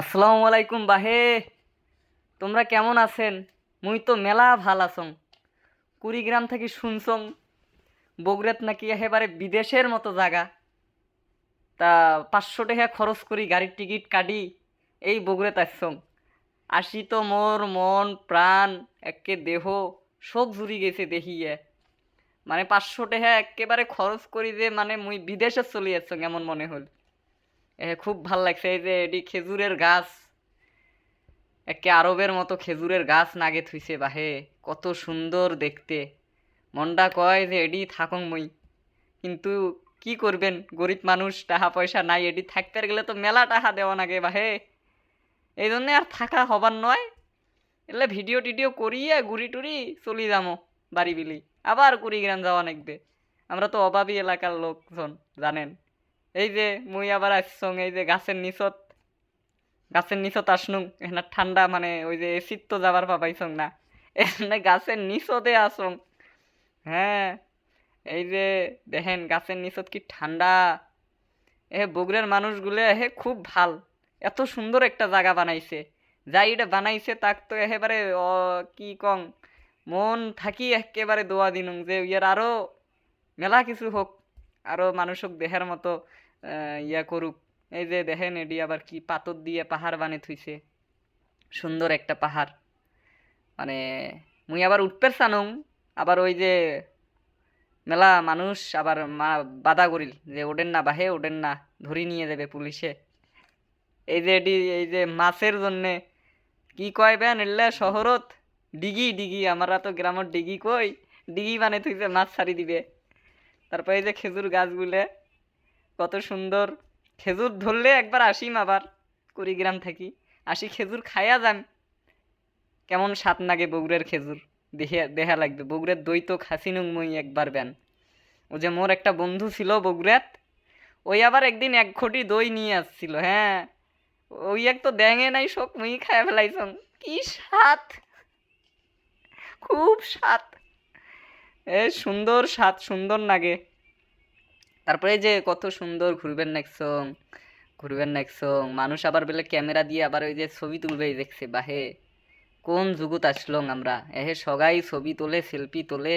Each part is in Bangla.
আসসালামু আলাইকুম বাহে। তোমরা কেমন আছেন? মুই তো মেলা ভালো আছং। কুড়িগ্রাম থেকে শুনছং, বগুড়াত নাকি একেবারে বিদেশের মতো জায়গা তা পাঁচশো টাকা খরচ করি গাড়ির টিকিট কাটি, এই বগুড়াত আসছং। আসি তো মোর মন, প্রাণ, একে দেহ শোক জুড়ি গেছে দেখিয়ে। মানে পাঁচশো টাকা একেবারে খরচ করি যে মানে মুই বিদেশে চলে যাচ্ছং, এমন মনে হল। খুব ভালো লাগছে এই যে এটি খেজুরের গাছ। একে আরবের মতো খেজুরের গাছ নাগে থুইছে বাহে, কত সুন্দর দেখতে। মনটা কয় যে এডি থাকং মুই। কিন্তু কি করবেন? গরিব মানুষ টাকা পয়সা নাই, এডি থাকতে গেলে তো মেলা টাকা দেওয়া নাগে বাহে। এই জন্যে আর থাকা হবার নয়। এলে ভিডিও টিডিও করিয়ে ঘুরি টুরি চলি যামো বাড়ি বিলি। আবার কুড়িগ্রাম যাওয়া নাকবে আমরা তো অভাবী এলাকার লোকজন, জানেন। এই যে মুই আবার আসছং এই যে গাছের নিচত গাছের নিচত আসনুং। এখানে ঠান্ডা মানে ওই যে এসির তো যাবার পাবাইছং না। এখানে গাছের নিচতে আসং। হ্যাঁ এই যে দেখেন গাছের নিচত কি ঠান্ডা। এ বগুড়ার মানুষগুলো হে খুব ভালো। এত সুন্দর একটা জায়গা বানাইছে। যাই এটা বানাইছে তাক তো একেবারে কি কং, মন থাকি একেবারে দোয়া দিনুং যে ইয়ার আরও মেলা কিছু হোক, আরও মানুষক দেহের মতো। ইয়া করুক। এই যে দেখেন এডি আবার কি পাথর দিয়ে পাহাড় বানিয়ে থুইছে। সুন্দর একটা পাহাড়। মানে মুই আবার উঠপের চানুং আবার ওই যে মেলা মানুষ আবার বাধা করিল যে ওডেন না বাহে, ওডেন না, ধরি নিয়ে যাবে পুলিশে। এই যে এডি এই যে মাছের জন্যে কি কয় বেন এলে শহরত? ডিগি ডিগি, আমরা তো গ্রামের ডিগি কই? ডিগি বানিয়ে থুইছে, মাছ ছাড়ি দিবে। তারপর এই যে খেজুর গাছগুলো কত সুন্দর। খেজুর ধরলে একবার আসিম আবার কুড়িগ্রাম থাকি। আসি খেজুর খাইয়া যান। কেমন স্বাদ লাগে বগুড়ের খেজুর। দেখে দেহা লাগবে। বগুড়ের দই তো খাসিনুং মুই একবার ব্যান। ও যে মোর একটা বন্ধু ছিল বগুড়াত, ওই আবার একদিন এক ঘটি দই নিয়ে আসছিল হ্যাঁ। ওই এক তো দেখে নাই শোক মুই খাই ফেলাইছং কি স্বাদ! খুব স্বাদ। এ সুন্দর স্বাদ, সুন্দর লাগে তারপরে এই যে কত সুন্দর ঘুরবেন নেক্সং ঘুরবেন নেক্সং মানুষ আবার বলে ক্যামেরা দিয়ে আবার ওই যে ছবি তুলবেই দেখছে, বাহে, কোন যুগত আসলং আমরা। এহে সগাই ছবি তোলে সেলফি তোলে।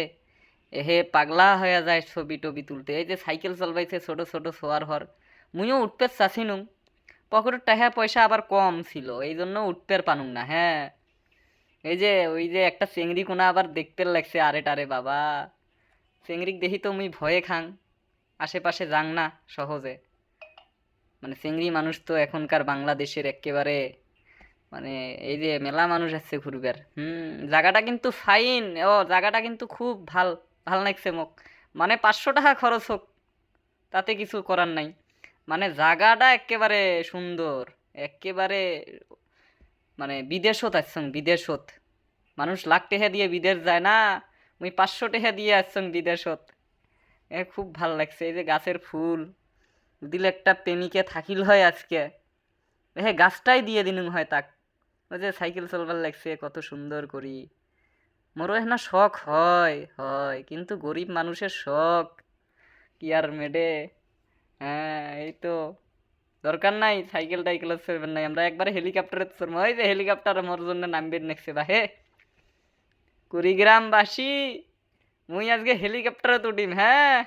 এহে পাগলা হয়ে যায় ছবি টবি তুলতে। এই যে সাইকেল চলবাইছে ছোট ছোট, সোয়ার হর। মুইও উঠপে চাষিনু পকেটের টাকা পয়সা আবার কম ছিল, এই জন্য উঠপের পানুং না হ্যাঁ। এই যে, ওই যে একটা চেংড়ি কোনা আবার দেখতে লাগছে আরে টারে বাবা। চেংড়িক দেখি তো মুই ভয়ে খাং। আশেপাশে যাং না সহজে। মানে চিংড়ি মানুষ তো এখনকার বাংলাদেশের একেবারে মানে এই যে মেলা মানুষ আসছে ঘুরবার, হুম, জায়গাটা কিন্তু ফাইন ও জায়গাটা কিন্তু খুব ভালো ভালো লাগছে মোক। মানে পাঁচশো টাকা খরচ হোক, তাতে কিছু করার নাই। মানে জায়গাটা একেবারে সুন্দর একেবারে মানে বিদেশত আসছং, বিদেশত। মানুষ লাখ টাকা দিয়ে বিদেশ যায় না, মুই পাঁচশো টাকা দিয়ে আসছং বিদেশত। এ খুব ভালো লাগছে। এই যে গাছের ফুল, দিলে একটা প্রেমিকে থাকিল হয় আজকে। হ্যাঁ গাছটাই দিয়ে দিনুং হয় তাক। ওই যে সাইকেল চলবার লাগছে, কত সুন্দর করি। মোরও না শখ হয় হয়, কিন্তু গরিব মানুষের শখ। কি আর মেডে? হ্যাঁ এই তো। দরকার নাই, সাইকেল টাইকেল চলবেন নাই। আমরা একবারে হেলিকপ্টারে চলবো ওই যে হেলিকপ্টার মোর জন্য নামবেন নেক্সে বা, হে। কুড়িগ্রামবাসী! মুই আজকে হেলিকপ্টারে উঠিম হ্যাঁ?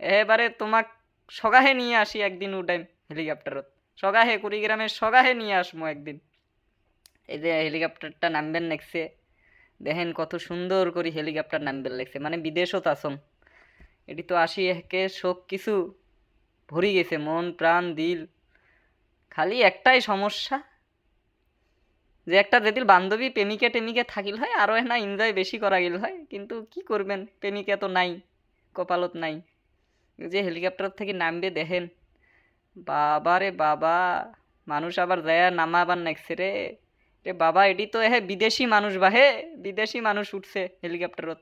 এবারে তোমাক সগাহে নিয়ে আসি একদিন উঠাইম হেলিকপ্টারত। সগাহে, কুড়িগ্রামের সগাহে নিয়ে আসব একদিন। এই যে হেলিকপ্টারটা নামবেন নেক্সে দেখেন কত সুন্দর করে হেলিকপ্টার নামবেন লেগছে। মানে বিদেশত আসম। এটি তো আসি একে শোক কিছু ভরি গেছে, মন, প্রাণ, দিল। খালি একটাই সমস্যা যে একটা যেদিন বান্ধবী প্রেমিকে টেমিকে থাকিল হয় আরও না এনজয় বেশি করা গেল হয়। কিন্তু কি করবেন? প্রেমিকা তো নাই, কপালত নাই। যে হেলিকপ্টার থেকে নামবে দেখেন। বাবা রে বাবা, মানুষ আবার যায় নামা নামাবার নাকছে রে। রে বাবা এটি তো হে বিদেশি মানুষ বা হে, বিদেশি মানুষ উঠছে হেলিকপ্টারত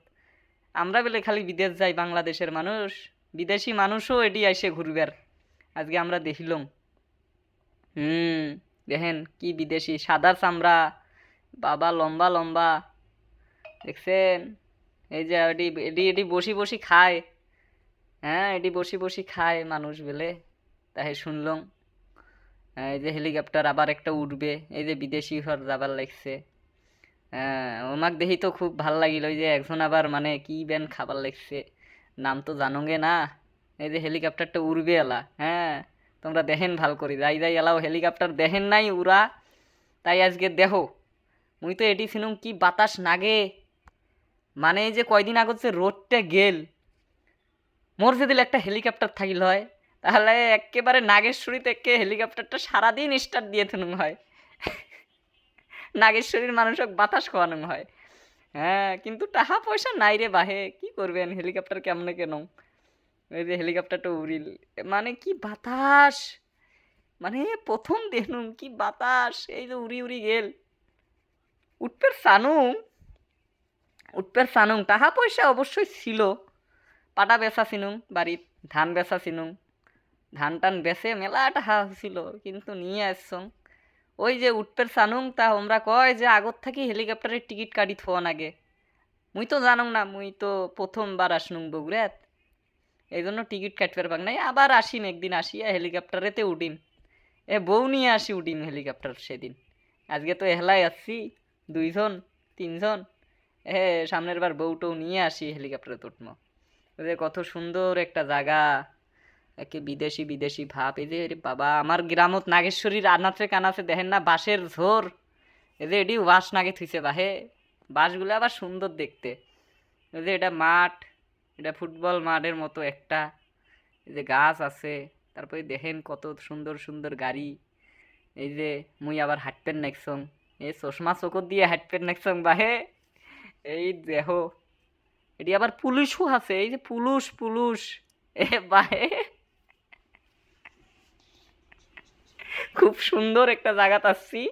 আমরা বলে খালি বিদেশ যাই, বাংলাদেশের মানুষ। বিদেশি মানুষও এটি আইসে ঘুরবার আজকে আমরা দেখিলাম। হুম। দেখেন কি বিদেশি, সাদা চামড়া, বাবা লম্বা লম্বা, দেখছেন? এই যে এটি এটি এটি বসি বসি খায়। হ্যাঁ এটি বসি বসি খায় মানুষ বেলে। তাই শুনলাম। এই যে হেলিকপ্টার আবার একটা উঠবে। এই যে বিদেশি ঘর যাবার লাগছে হ্যাঁ ওমাক দেখি তো খুব ভালো লাগিল। ওই যে একজন আবার মানে কি ব্যান খাবার লাগছে নাম তো জানোগে না। এই যে হেলিকপ্টারটা উড়বে এলা। হ্যাঁ তোমরা দেখেন ভালো করি। যাই যাই, এলাও হেলিকপ্টার দেখেন নাই উড়া। তাই আজকে দেখো, মুই তো এটি শুনুম কি বাতাস নাগে। মানে এই যে কয়দিন আগত যে রোডটা গেল, মোর যদি একটা হেলিকপ্টার থাকিল হয়, তাহলে একেবারে নাগেশ্বরী থেকে হেলিকপ্টারটা সারাদিন স্টার্ট দিয়ে থুনুম হয়। নাগেশ্বরীর মানুষক বাতাস খাওয়ানো হয়। হ্যাঁ কিন্তু টাকা পয়সা নাই রে বাহে, কি করবেন, হেলিকপ্টার কেমনে কেন এই যে হেলিকপ্টারটা উড়িল। মানে কি বাতাস? মানে প্রথম দেখনুম কি বাতাস? এই যে উড়ি উড়ি গেল। উঠপের সানুম উঠপের সানুম, টাকা পয়সা অবশ্যই ছিল। পাটা বেচা চিনুম বাড়িত ধান বেচা চিনুম ধান টান বেচে মেলা টাকা ছিল, কিন্তু নিয়ে আসছং ওই যে উঠপের সানুং তা আমরা কয় যে আগত থাকি হেলিকপ্টারের টিকিট কাটি থোয়া নাগে মুই তো জানুং না, মুই তো প্রথমবার আসনুং বগুড়াত। এই জন্য টিকিট কাটবার পাক নাই। আবার আসিম একদিন, আসিয়া হেলিকপ্টারেতে উঠিম এ বউ নিয়ে আসি উঠিম হেলিকপ্টার সেদিন। আজকে তো এহলাই আসছি, দুইজন, তিনজন। এ সামনের বার বউটও নিয়ে আসি হেলিকপ্টারে ওই যে কত সুন্দর একটা জায়গা একে বিদেশি বিদেশি ভাব। এই যে বাবা, আমার গ্রামত নাগেশ্বরীর আনাচে কানাচে দেখেন না, বাঁশের ঝোর। এই যে এটি বাঁশ নাগে থুইছে বাহে। বাঁশগুলো আবার সুন্দর দেখতে। এই যে এটা মাঠ এটা ফুটবল মাঠের মতো একটা, এই যে গাছ আছে, তারপরে দেখেন কত সুন্দর সুন্দর গাড়ি, এই যে মুই আবার হাঁটপেন নেকসং এই চশমা চকর দিয়ে হাঁটপেন নেকসং বাহে এই দেহ এটি আবার পুলিশও আছে, এই যে পুলুষ পুলুষ, এ বাহে খুব সুন্দর একটা জায়গাত আসছি।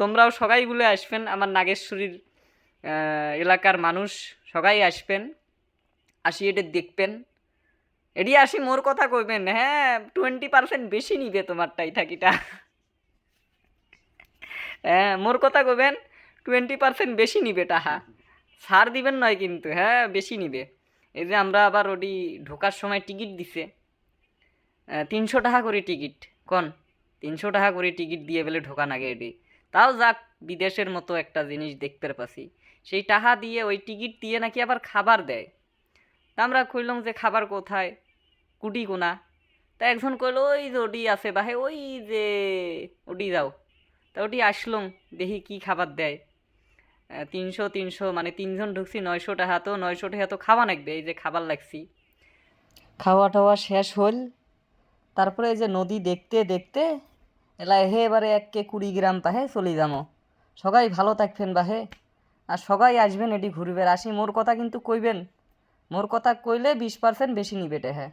তোমরাও সবাই বলে আসবেন, আমার নাগেশ্বরীর এলাকার মানুষ সবাই আসবেন। আসি এটা দেখবেন। এটি আসি মোর কথা কইবেন হ্যাঁ টোয়েন্টি পার্সেন্ট বেশি নিবে তোমারটাই থাকিটা হ্যাঁ মোর কথা কইবেন টোয়েন্টি পার্সেন্ট বেশি নিবে টাহা। ছাড় দিবেন নয় কিন্তু হ্যাঁ বেশি নিবে। এই যে আমরা আবার ওটি ঢোকার সময় টিকিট দিছে। তিনশো টাকা করে টিকিট, কন? তিনশো টাকা করে টিকিট দিয়ে বলে ঢোকা নাগে এটি তাও যাক, বিদেশের মতো একটা জিনিস দেখতে পাছি সেই টাকা দিয়ে ওই টিকিট দিয়ে নাকি আবার খাবার দেয়। তা আমরা কইলাম যে খাবার কোথায়? কুটি কোনা তা একজন কইল, ওই যে ওটি আছে বাহে, ওই যে ওটি যাও। তা ওটি আসলাম, দেখি কি খাবার দেয়। তিনশো তিনশো মানে তিনজন ঢুকছি, নয়শো টাকা। তো নয়শো টাকা তো খাওয়া লাগবে, এই যে খাবার লাগছি। খাওয়া টাওয়া শেষ হল তারপরে এই যে নদী দেখতে দেখতে এলা হে এবারে একে কুড়ি গ্রাম পাহে চলে যাব সবাই ভালো থাকবেন বাহে। আর সবাই আসবেন এটি ঘুরবে আসি, মোর কথা কিন্তু কইবেন। মোর কথা কইলে বিশ পার্সেন্ট বেশি নিবে হ্যাঁ